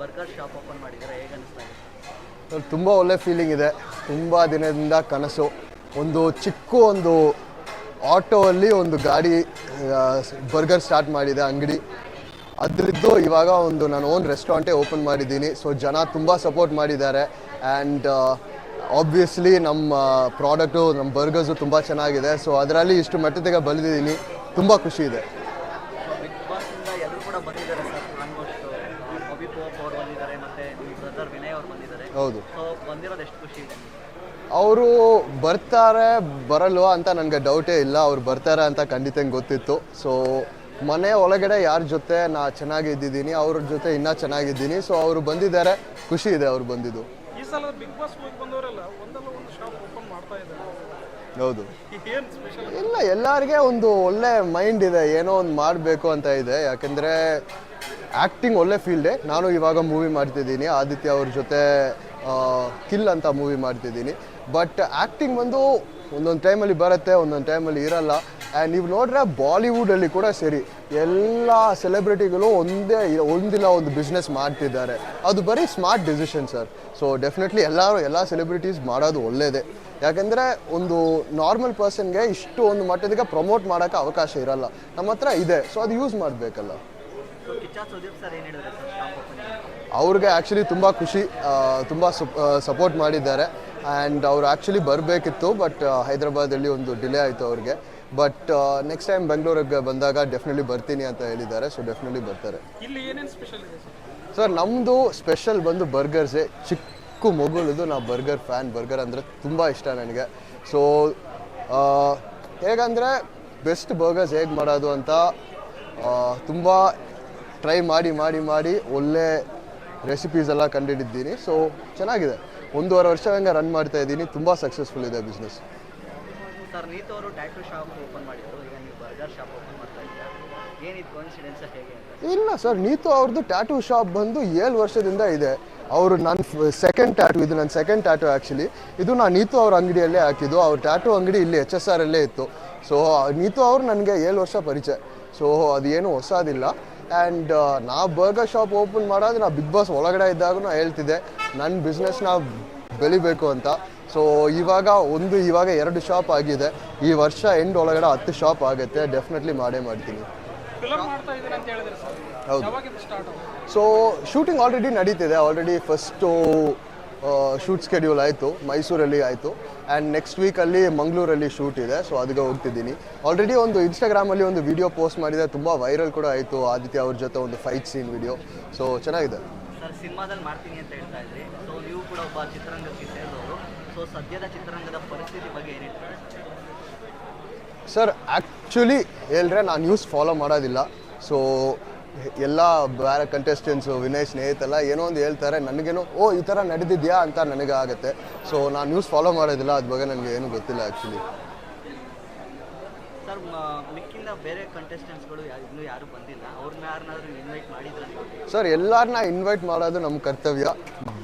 Burger shop open ಮಾಡಿದ್ದಾರೆ? ಹೇಗೆ ಅನಿಸ್ತಾ ಇದೆ? ತುಂಬ ಒಳ್ಳೆ ಫೀಲಿಂಗ್ ಇದೆ. ತುಂಬ ದಿನದಿಂದ ಕನಸು. ಒಂದು ಚಿಕ್ಕ ಒಂದು ಆಟೋ ಅಲ್ಲಿ ಒಂದು ಗಾಡಿ ಬರ್ಗರ್ ಸ್ಟಾರ್ಟ್ ಮಾಡಿದೆ ಅಂಗಡಿ. ಅದರದ್ದು ಇವಾಗ ಒಂದು ನಾನು ಓನ್ ರೆಸ್ಟೋರೆಂಟೇ ಓಪನ್ ಮಾಡಿದ್ದೀನಿ. ಸೊ ಜನ ತುಂಬ ಸಪೋರ್ಟ್ ಮಾಡಿದ್ದಾರೆ. ಆ್ಯಂಡ್ ಆಬ್ವಿಯಸ್ಲಿ ನಮ್ಮ ಪ್ರಾಡಕ್ಟು ನಮ್ಮ ಬರ್ಗರ್ಸು ತುಂಬ ಚೆನ್ನಾಗಿದೆ. ಸೊ ಅದರಲ್ಲಿ ಇಷ್ಟು ಮಟ್ಟದಾಗ ಬೆಳೆದಿದ್ದೀನಿ ತುಂಬ ಖುಷಿ ಇದೆ ಸೊ ಬಿಗ್ ಬಾಸಿಂದ ಎಲ್ಲರೂ ಕೂಡ ಬಂದಿದ್ದಾರೆ ಸರ್ ಆಲ್ಮೋಸ್ಟ್ ಬಬಿ ಪೋಪ್ ಬಂದಿದ್ದಾರೆ ಮತ್ತು ನಿಮ್ಮ ಬ್ರದರ್ ವಿನಯ್ ಅವ್ರು ಬಂದಿದ್ದಾರೆ. ಹೌದು. ಸೊ ಬಂದಿರೋದು ಎಷ್ಟು ಖುಷಿ ಇದೆ ಅವರು ಬರ್ತಾರೆ ಬರಲ್ವ ಅಂತ ನನಗೆ ಡೌಟೇ ಇಲ್ಲ. ಅವ್ರು ಬರ್ತಾರೆ ಅಂತ ಖಂಡಿತ ಗೊತ್ತಿತ್ತು. ಸೊ ಮನೆ ಒಳಗಡೆ ಯಾರ ಜೊತೆ ನಾ ಚೆನ್ನಾಗಿ ಇದ್ದಿದ್ದೀನಿ ಅವ್ರ ಜೊತೆ ಇನ್ನೂ ಚೆನ್ನಾಗಿದ್ದೀನಿ ಸೊ ಅವರು ಬಂದಿದ್ದಾರೆ. ಖುಷಿ ಇದೆ ಅವ್ರು ಬಂದಿದ್ದು. ಈ ಸಲ ಬಿಗ್ ಬಾಸ್ ಹೋಗಿ ಬಂದವರೆಲ್ಲ ಒಂದಲ್ಲ ಒಂದು ಶಾಪ್ ಓಪನ್ ಮಾಡ್ತಾ ಇದ್ದಾರೆ. ಹೌದು. ಏನು ಸ್ಪೆಷಲ್ ಇಲ್ಲ ಎಲ್ಲರಿಗೆ ಒಂದು ಒಳ್ಳೆ ಮೈಂಡ್ ಇದೆ ಏನೋ ಒಂದು ಮಾಡಬೇಕು ಅಂತ ಇದೆ. ಯಾಕೆಂದರೆ ಆ್ಯಕ್ಟಿಂಗ್ ಒಳ್ಳೆ ಫೀಲ್ಡೇ ನಾನು ಇವಾಗ ಮೂವಿ ಮಾಡ್ತಿದ್ದೀನಿ. ಆದಿತ್ಯ ಅವ್ರ ಜೊತೆ ಕಿಲ್ ಅಂತ ಮೂವಿ ಮಾಡ್ತಿದ್ದೀನಿ. ಬಟ್ ಆ್ಯಕ್ಟಿಂಗ್ ಬಂದು ಒಂದೊಂದು ಟೈಮಲ್ಲಿ ಬರುತ್ತೆ, ಒಂದೊಂದು ಟೈಮಲ್ಲಿ ಇರಲ್ಲ. ಆ್ಯಂಡ್ ನೀವು ನೋಡ್ರೆ ಬಾಲಿವುಡಲ್ಲಿ ಕೂಡ ಸರಿ. ಎಲ್ಲ ಸೆಲೆಬ್ರಿಟಿಗಳು ಒಂದೇ, ಒಂದಿಲ್ಲ, ಒಂದು ಬಿಸ್ನೆಸ್ ಮಾಡ್ತಿದ್ದಾರೆ. ಅದು ಬರೀ smart decision sir so definitely ಎಲ್ಲರೂ, ಎಲ್ಲ ಸೆಲೆಬ್ರಿಟೀಸ್ ಮಾಡೋದು ಒಳ್ಳೆಯದೇ ಯಾಕೆಂದರೆ ಒಂದು ನಾರ್ಮಲ್ ಪರ್ಸನ್ಗೆ ಇಷ್ಟು ಒಂದು ಮಟ್ಟದಿಗೆ ಪ್ರಮೋಟ್ ಮಾಡೋಕ್ಕೆ ಅವಕಾಶ ಇರಲ್ಲ. ನಮ್ಮ ಹತ್ರ ಇದೆ. ಸೊ ಅದು ಯೂಸ್ ಮಾಡಬೇಕಲ್ಲ. ಅವ್ರಿಗೆ ಆ್ಯಕ್ಚುಲಿ ತುಂಬ ಖುಷಿ ತುಂಬ ಸಪೋರ್ಟ್ ಮಾಡಿದ್ದಾರೆ. ಆ್ಯಂಡ್ ಅವ್ರು ಆ್ಯಕ್ಚುಲಿ ಬರಬೇಕಿತ್ತು ಬಟ್ ಹೈದರಾಬಾದಲ್ಲಿ ಒಂದು ಡಿಲೇ ಆಯಿತು ಅವ್ರಿಗೆ. ಬಟ್ ನೆಕ್ಸ್ಟ್ ಟೈಮ್ ಬೆಂಗಳೂರಿಗೆ ಬಂದಾಗ ಡೆಫಿನೆಟ್ಲಿ ಬರ್ತೀನಿ ಅಂತ ಹೇಳಿದ್ದಾರೆ ಸೊ ಡೆಫಿನೆಟ್ಲಿ ಬರ್ತಾರೆ. ಸರ್? ನಮ್ಮದು ಸ್ಪೆಷಲ್ ಬಂದು ಬರ್ಗರ್ಸೇ ಚಿಕ್ಕ ಮಗುಳದು ನಾವು ಬರ್ಗರ್ ಫ್ಯಾನ್ ಬರ್ಗರ್ ಅಂದರೆ ತುಂಬ ಇಷ್ಟ ನನಗೆ. ಸೊ ಹೇಗಂದರೆ ಬೆಸ್ಟ್ ಬರ್ಗರ್ಸ್ ಹೇಗೆ ಮಾಡೋದು ಅಂತ ತುಂಬ ಟ್ರೈ ಮಾಡಿ ಮಾಡಿ ಮಾಡಿ ಒಳ್ಳೆ ರೆಸಿಪೀಸ್ ಎಲ್ಲ ಕಂಡುಹಿಡಿದ್ದೀನಿ ಸೊ ಚೆನ್ನಾಗಿದೆ. ಒಂದೂವರೆ ವರ್ಷ ಹಂಗೆ ರನ್ ಮಾಡ್ತಾ ಇದ್ದೀನಿ. ತುಂಬ ಸಕ್ಸಸ್ಫುಲ್ ಇದೆ ಬಿಸ್ನೆಸ್ ಸರ್ ನೀತು ಅವರು ಟ್ಯಾಟೂ ಶಾಪ್ ಓಪನ್ ಮಾಡಿದ್ರು ಈಗ ನೀವು ಬರ್ಗರ್ ಶಾಪ್ ಓಪನ್ ಮಾಡ್ತಾ ಇದ್ದೀರಾ? ಏನಿದು ಕಾನ್ಸಿಡೆನ್ಸ್ ಹೇಗೆ ಇಲ್ಲ ಸರ್ ನೀತು ಅವ್ರದ್ದು ಟ್ಯಾಟೂ ಶಾಪ್ ಬಂದು ಏಳು ವರ್ಷದಿಂದ ಇದೆ. ಅವರು ನನ್ನ ಸೆಕೆಂಡ್ ಟ್ಯಾಟೂ ಇದು ನನ್ನ ಸೆಕೆಂಡ್ ಟ್ಯಾಟೂ ಆ್ಯಕ್ಚುಲಿ ಇದು ನಾನು ನೀತು ಅವ್ರ ಅಂಗಡಿಯಲ್ಲೇ ಹಾಕಿದ್ದು. ಅವ್ರ ಟ್ಯಾಟೂ ಅಂಗಡಿ ಇಲ್ಲಿ ಎಚ್ ಎಸ್ ಆರ್ ಅಲ್ಲೇ ಇತ್ತು. ಸೊ ನೀತು ಅವರು ನನಗೆ ಏಳು ವರ್ಷ ಪರಿಚಯ. ಸೊ ಅದೇನು ಹೊಸದಿಲ್ಲ. ಆ್ಯಂಡ್ ನಾ ಬರ್ಗರ್ ಶಾಪ್ ಓಪನ್ ಮಾಡೋದು ನಾ ಬಿಗ್ ಬಾಸ್ ಒಳಗಡೆ ಇದ್ದಾಗ ನಾನು ಹೇಳ್ತಿದ್ದೆ ನನ್ನ ಬಿಸ್ನೆಸ್ನ ಬೆಳಿಬೇಕು ಅಂತ. ಸೊ ಇವಾಗ ಒಂದು ಇವಾಗ ಎರಡು ಶಾಪ್ ಆಗಿದೆ. ಈ ವರ್ಷ ಎಂಡ್ ಒಳಗಡೆ ಹತ್ತು ಶಾಪ್ ಆಗುತ್ತೆ. ಡೆಫಿನೆಟ್ಲಿ ಮಾಡೇ ಮಾಡ್ತೀನಿ. ಹೌದು. ಸೊ ಶೂಟಿಂಗ್ ಆಲ್ರೆಡಿ ನಡೀತಿದೆ. ಆಲ್ರೆಡಿ ಫಸ್ಟು ಶೂಟ್ ಸ್ಕೆಡ್ಯೂಲ್ ಆಯಿತು ಮೈಸೂರಲ್ಲಿ ಆಯಿತು. ಆ್ಯಂಡ್ ನೆಕ್ಸ್ಟ್ ವೀಕಲ್ಲಿ ಮಂಗಳೂರಲ್ಲಿ ಶೂಟ್ ಇದೆ ಸೊ ಅದಕ್ಕೆ ಹೋಗ್ತಿದ್ದೀನಿ. ಆಲ್ರೆಡಿ ಒಂದು ಇನ್ಸ್ಟಾಗ್ರಾಮಲ್ಲಿ ಒಂದು ವಿಡಿಯೋ ಪೋಸ್ಟ್ ಮಾಡಿದೆ ತುಂಬ ವೈರಲ್ ಕೂಡ ಆಯಿತು ಆದಿತ್ಯ ಅವ್ರ ಜೊತೆ ಒಂದು ಫೈಟ್ ಸೀನ್ ವಿಡಿಯೋ ಸೊ ಚೆನ್ನಾಗಿದೆ. ಸರ್ ಸಿನಿಮಾದಲ್ಲಿ ಮಾಡ್ತೀನಿ ಅಂತ ಹೇಳ್ತಾ ಇದ್ರಿ. ಸೊ ನೀವು ಕೂಡ ಒಬ್ಬ ಚಿತ್ರರಂಗಕ್ಕೆ ಸೇರಿದವರು. ಸೊ ಸದ್ಯದ ಚಿತ್ರರಂಗದ ಪರಿಸ್ಥಿತಿ ಬಗ್ಗೆ ಏನು ಸರ್? ಆ್ಯಕ್ಚುಲಿ ಹೇಳಿದ್ರೆ ನಾನು ನ್ಯೂಸ್ ಫಾಲೋ ಮಾಡೋದಿಲ್ಲ. ಸೊ ಎಲ್ಲ ಬೇರೆ ಕಂಟೆಸ್ಟೆಂಟ್ಸು ವಿನಯ್, ಸ್ನೇಹಿತೆಲ್ಲ ಏನೋ ಒಂದು ಹೇಳ್ತಾರೆ, ನನಗೇನೋ, ಓ, ಈ ಥರ ನಡೆದಿದ್ಯಾ? ಅಂತ ನನಗೆ ಆಗುತ್ತೆ ಸೊ ನಾನು ನ್ಯೂಸ್ ಫಾಲೋ ಮಾಡೋದಿಲ್ಲ ಅದ್ರ ಬಗ್ಗೆ ನನಗೆ ಏನು ಗೊತ್ತಿಲ್ಲ ಆ್ಯಕ್ಚುಲಿ ಸರ್ ಮಿಕ್ಕಿಂದ ಬೇರೆ ಕಂಟೆಸ್ಟೆಂಟ್ಸ್ಗಳು ಇನ್ನೂ ಯಾರು ಬಂದಿಲ್ಲ. ಅವ್ರನ್ನ ಯಾರನ್ನಾದ್ರೂ ಇನ್ವೈಟ್ ಮಾಡಿದ್ರೆ? ಸರ್ ಎಲ್ಲರನ್ನ ಇನ್ವೈಟ್ ಮಾಡೋದು ನಮ್ಮ ಕರ್ತವ್ಯ.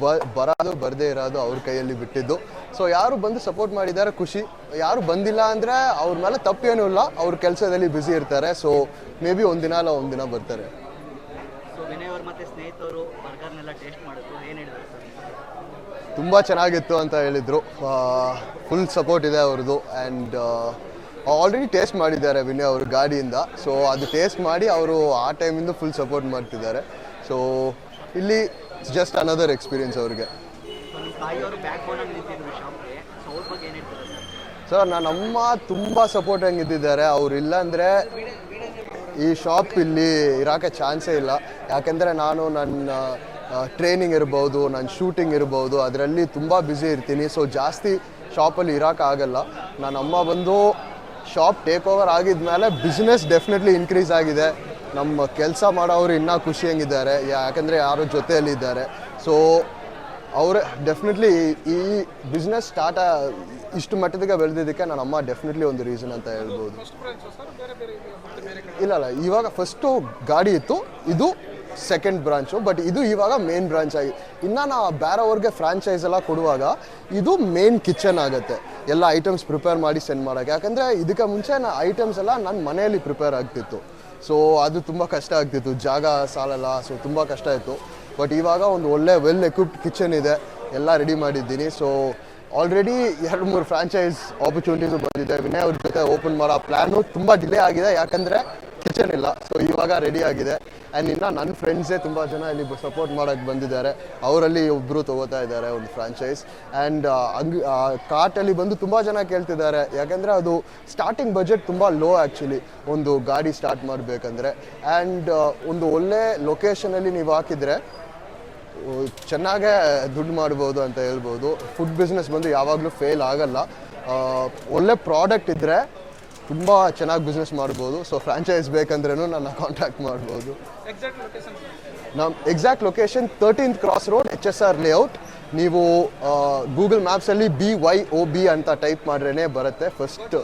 ಬ ಬರೋದು ಬರದೇ ಇರೋದು ಅವ್ರ ಕೈಯಲ್ಲಿ ಬಿಟ್ಟಿದ್ದು. ಸೊ ಯಾರು ಬಂದು ಸಪೋರ್ಟ್ ಮಾಡಿದ್ದಾರೆ ಖುಷಿ. ಯಾರು ಬಂದಿಲ್ಲ ಅಂದರೆ ಅವ್ರ ಮೇಲೆ ತಪ್ಪೇನು ಇಲ್ಲ. ಅವ್ರ ಕೆಲಸದಲ್ಲಿ ಬ್ಯುಸಿ ಇರ್ತಾರೆ. ಸೊ ಮೇ ಬಿ ಒಂದಿನ ಅಲ್ಲ ಒಂದಿನ ಬರ್ತಾರೆ. ತುಂಬ ಚೆನ್ನಾಗಿತ್ತು ಅಂತ ಹೇಳಿದರು. ಫುಲ್ ಸಪೋರ್ಟ್ ಇದೆ ಅವ್ರದ್ದು. ಆ್ಯಂಡ್ ಆಲ್ರೆಡಿ ಟೇಸ್ಟ್ ಮಾಡಿದ್ದಾರೆ ವಿನಯ್ ಅವ್ರ ಗಾಡಿಯಿಂದ. ಸೊ ಅದು ಟೇಸ್ಟ್ ಮಾಡಿ ಅವರು ಆ ಟೈಮಿಂದ ಫುಲ್ ಸಪೋರ್ಟ್ ಮಾಡ್ತಿದ್ದಾರೆ. ಸೊ ಇಲ್ಲಿ ಜಸ್ಟ್ ಅನದರ್ ಎಕ್ಸ್ಪೀರಿಯನ್ಸ್ ಅವ್ರಿಗೆ. ಸರ್ ನಾನು ಅಮ್ಮ ತುಂಬ ಸಪೋರ್ಟಿಂಗ್ ಇದ್ದಿದ್ದಾರೆ ಅವ್ರು ಇಲ್ಲಾಂದರೆ ಈ ಶಾಪ್ ಇಲ್ಲಿ ಇರೋಕ್ಕೆ ಚಾನ್ಸೇ ಇಲ್ಲ. ಯಾಕೆಂದರೆ ನಾನು ನನ್ನ ಟ್ರೈನಿಂಗ್ ಇರ್ಬೋದು ನನ್ನ ಶೂಟಿಂಗ್ ಇರ್ಬೋದು, ಅದರಲ್ಲಿ ತುಂಬ ಬ್ಯುಸಿ ಇರ್ತೀನಿ. ಸೊ ಜಾಸ್ತಿ ಶಾಪಲ್ಲಿ ಇರೋಕ್ಕಾಗಲ್ಲ ನನ್ನ ಅಮ್ಮ ಬಂದು ಶಾಪ್ ಟೇಕ್ ಓವರ್ ಆಗಿದ್ಮೇಲೆ ಬಿಸ್ನೆಸ್ ಡೆಫಿನೆಟ್ಲಿ ಇನ್ಕ್ರೀಸ್ ಆಗಿದೆ. ನಮ್ಮ ಕೆಲಸ ಮಾಡೋರು ಇನ್ನೂ ಖುಷಿಯಂಗಿದ್ದಾರೆ ಯಾಕಂದರೆ ಯಾರು ಜೊತೆಯಲ್ಲಿದ್ದಾರೆ ಸೊ ಅವರು ಡೆಫಿನೆಟ್ಲಿ ಈ ಬಿಸ್ನೆಸ್ ಸ್ಟಾರ್ಟ್ ಇಷ್ಟು ಮಟ್ಟದಿಗೆ ಬೆಳೆದಿದ್ದಕ್ಕೆ ನನ್ನ ಅಮ್ಮ ಡೆಫಿನೆಟ್ಲಿ ಒಂದು ರೀಸನ್ ಅಂತ ಹೇಳ್ಬೋದು. ಇಲ್ಲ ಇಲ್ಲ. ಇವಾಗ ಫಸ್ಟು ಗಾಡಿ ಇತ್ತು. ಇದು ಸೆಕೆಂಡ್ ಬ್ರಾಂಚು ಬಟ್ ಇದು ಇವಾಗ ಮೇನ್ ಬ್ರಾಂಚ್ ಆಗಿ. ಇನ್ನು ನಾ ಬೇರೆಯವ್ರಿಗೆ ಫ್ರಾಂಚೈಸ್ ಎಲ್ಲ ಕೊಡುವಾಗ ಇದು ಮೇನ್ ಕಿಚನ್ ಆಗುತ್ತೆ. ಎಲ್ಲ ಐಟಮ್ಸ್ ಪ್ರಿಪೇರ್ ಮಾಡಿ ಸೆಂಡ್ ಮಾಡೋಕ್ಕೆ. ಯಾಕಂದರೆ ಇದಕ್ಕೆ ಮುಂಚೆ ನಾ ಐಟಮ್ಸ್ ಎಲ್ಲ ನನ್ನ ಮನೆಯಲ್ಲಿ ಪ್ರಿಪೇರ್ ಆಗ್ತಿತ್ತು. ಸೊ ಅದು ತುಂಬ ಕಷ್ಟ ಆಗ್ತಿತ್ತು. ಜಾಗ, ಸಾಲಲ್ಲ ಸೊ ತುಂಬ ಕಷ್ಟ ಇತ್ತು. ಬಟ್ ಇವಾಗ ಒಂದು ಒಳ್ಳೆ ವೆಲ್ ಎಕ್ವಿಪ್ಡ್ ಕಿಚನ್ ಇದೆ. ಎಲ್ಲ ರೆಡಿ ಮಾಡಿದ್ದೀನಿ. ಸೊ ಆಲ್ರೆಡಿ ಎರಡು ಮೂರು ಫ್ರಾಂಚೈಸ್ ಆಪರ್ಚುನಿಟೀಸು ಬಂದಿದೆ. ವಿನಯ್ ಅವ್ರ ಜೊತೆ ಓಪನ್ ಮಾಡೋ ಪ್ಲ್ಯಾನು ತುಂಬ ಡಿಲೇ ಆಗಿದೆ. ಯಾಕಂದರೆ ಕಿಚನ್ ಇಲ್ಲ. ಸೊ ಇವಾಗ ರೆಡಿ ಆಗಿದೆ. ಆ್ಯಂಡ್ ಇನ್ನು ನನ್ನ ಫ್ರೆಂಡ್ಸೇ ತುಂಬ ಜನ ಇಲ್ಲಿ ಸಪೋರ್ಟ್ ಮಾಡೋಕ್ಕೆ ಬಂದಿದ್ದಾರೆ. ಅವರಲ್ಲಿ ಒಬ್ಬರು ತಗೋತಾ ಇದ್ದಾರೆ ಒಂದು ಫ್ರಾಂಚೈಸ್ ಆ್ಯಂಡ್ ಅಂಗ್ ಕಾರ್ಟಲ್ಲಿ ಬಂದು ತುಂಬ ಜನ ಕೇಳ್ತಿದ್ದಾರೆ. ಯಾಕೆಂದರೆ ಅದು ಸ್ಟಾರ್ಟಿಂಗ್ ಬಜೆಟ್ ತುಂಬ ಲೋ ಆ್ಯಕ್ಚುಲಿ ಒಂದು ಗಾಡಿ ಸ್ಟಾರ್ಟ್ ಮಾಡಬೇಕಂದ್ರೆ. ಆ್ಯಂಡ್ ಒಂದು ಒಳ್ಳೆ ಲೊಕೇಶನಲ್ಲಿ ನೀವು ಹಾಕಿದರೆ ಚೆನ್ನಾಗೇ ದುಡ್ಡು ಮಾಡ್ಬೋದು ಅಂತ ಹೇಳ್ಬೋದು. ಫುಡ್ ಬಿಸ್ನೆಸ್ ಬಂದು ಯಾವಾಗಲೂ ಫೇಲ್ ಆಗಲ್ಲ. ಒಳ್ಳೆ ಪ್ರಾಡಕ್ಟ್ ಇದ್ದರೆ ತುಂಬ ಚೆನ್ನಾಗಿ ಬಿಸ್ನೆಸ್ ಮಾಡ್ಬೋದು. ಸೊ ಫ್ರಾಂಚೈಸ್ ಬೇಕಂದ್ರೂ ನನ್ನ ಕಾಂಟ್ಯಾಕ್ಟ್ ಮಾಡ್ಬೋದು. ಎಕ್ಸಾಕ್ಟ್ ಲೊಕೇಶನ್ ನಮ್ಮ exact location thirteenth cross road H S R layout ನೀವು ಗೂಗಲ್ ಮ್ಯಾಪ್ಸಲ್ಲಿ ಬಿ ವೈ ಓ ಬಿ ಅಂತ ಟೈಪ್ ಮಾಡ್ರೇ ಬರುತ್ತೆ. ಫಸ್ಟ್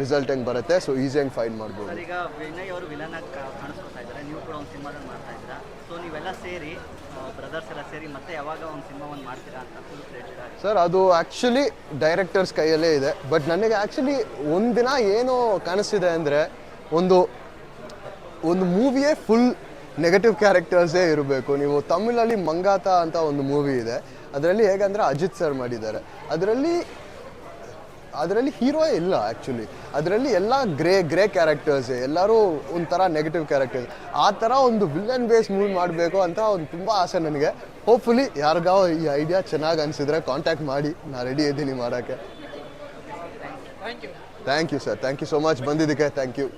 ರಿಸಲ್ಟ್ ಹೆಂಗೆ ಬರುತ್ತೆ? ಸೊ ಈಸಿಯಾಗಿ ಫೈನ್ ಮಾಡ್ಬೋದು. ಸರ್ ಈಗ ವಿನಯ್ ಅವರು ವಿಲನ್ ಆಗಿ ಕಾಣಿಸ್ಕೊತಾ ಇದ್ದಾರೆ. ನೀವು ಕೂಡ ಒಂದು ಸಿನಿಮಾದಲ್ಲಿ ಮಾಡ್ತಾ ಇದ್ದೀರಾ. ಸೊ ನೀವೆಲ್ಲ ಸೇರಿ ಬ್ರದರ್ಸ್ ಎಲ್ಲ ಸೇರಿ ಮತ್ತೆ ಯಾವಾಗ ಒಂದು ಸಿನಿಮಾ ಒಂದು ಮಾಡ್ತೀರಾ ಅಂತ ಫುಲ್ ಸರ್, ಅದು ಆ್ಯಕ್ಚುಲಿ ಡೈರೆಕ್ಟರ್ಸ್ ಕೈಯಲ್ಲೇ ಇದೆ. ಬಟ್ ನನಗೆ ಆ್ಯಕ್ಚುಲಿ ಒಂದಿನ ಏನು ಕಾಣಿಸ್ತಿದೆ ಅಂದರೆ ಒಂದು ಒಂದು ಮೂವಿಯೇ ಫುಲ್ ನೆಗೆಟಿವ್ ಕ್ಯಾರೆಕ್ಟರ್ಸೇ ಇರಬೇಕು. ನೀವು ತಮಿಳಲ್ಲಿ ಮಂಗಾತ ಅಂತ ಒಂದು ಮೂವಿ ಇದೆ. ಅದರಲ್ಲಿ ಹೇಗಂದ್ರೆ ಅಜಿತ್ ಸರ್ ಮಾಡಿದ್ದಾರೆ. ಅದರಲ್ಲಿ ಅದರಲ್ಲಿ ಹೀರೋ ಇಲ್ಲ ಆ್ಯಕ್ಚುಲಿ ಅದರಲ್ಲಿ ಎಲ್ಲ ಗ್ರೇ ಗ್ರೇ ಕ್ಯಾರೆಕ್ಟರ್ಸ್ ಎಲ್ಲರೂ ಒಂಥರ ನೆಗೆಟಿವ್ ಕ್ಯಾರೆಕ್ಟರ್ಸ್ ಆ ಥರ ಒಂದು ವಿಲನ್ ಬೇಸ್ ಮೂವಿ ಮಾಡಬೇಕು ಅಂತ ಒಂದು ತುಂಬ ಆಸೆ ನನಗೆ. ಹೋಪ್ಫುಲಿ ಯಾರಿಗಾವ ಈ ಐಡಿಯಾ ಚೆನ್ನಾಗಿ ಅನಿಸಿದ್ರೆ ಕಾಂಟ್ಯಾಕ್ಟ್ ಮಾಡಿ. ನಾನು ರೆಡಿ ಇದ್ದೀನಿ ಮಾಡೋಕ್ಕೆ thank you thank you sir thank you so much ಬಂದಿದ್ದಕ್ಕೆ ಥ್ಯಾಂಕ್ ಯು